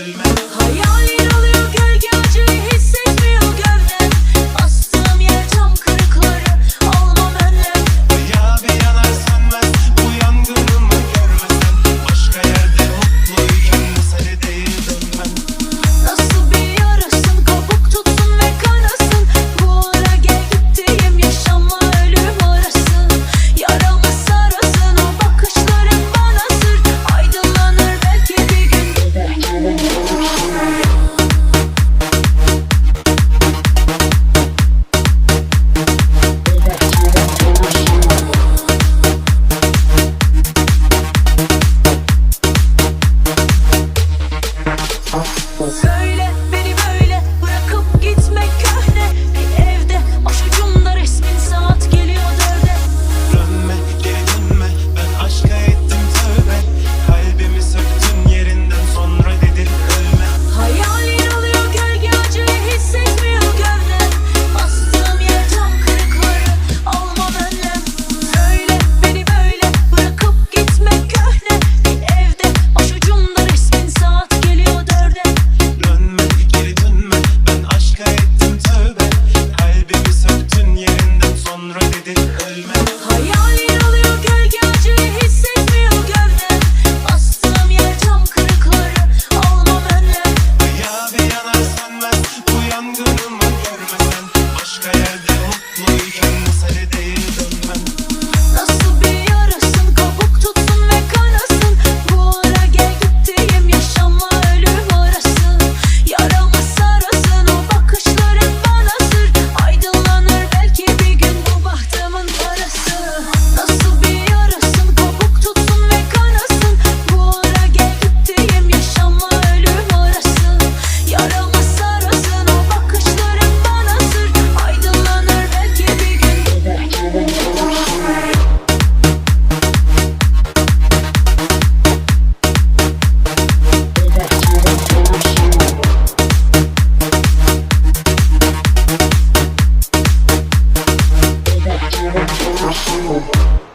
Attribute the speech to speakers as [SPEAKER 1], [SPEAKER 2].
[SPEAKER 1] üzülme
[SPEAKER 2] Hayal Papo.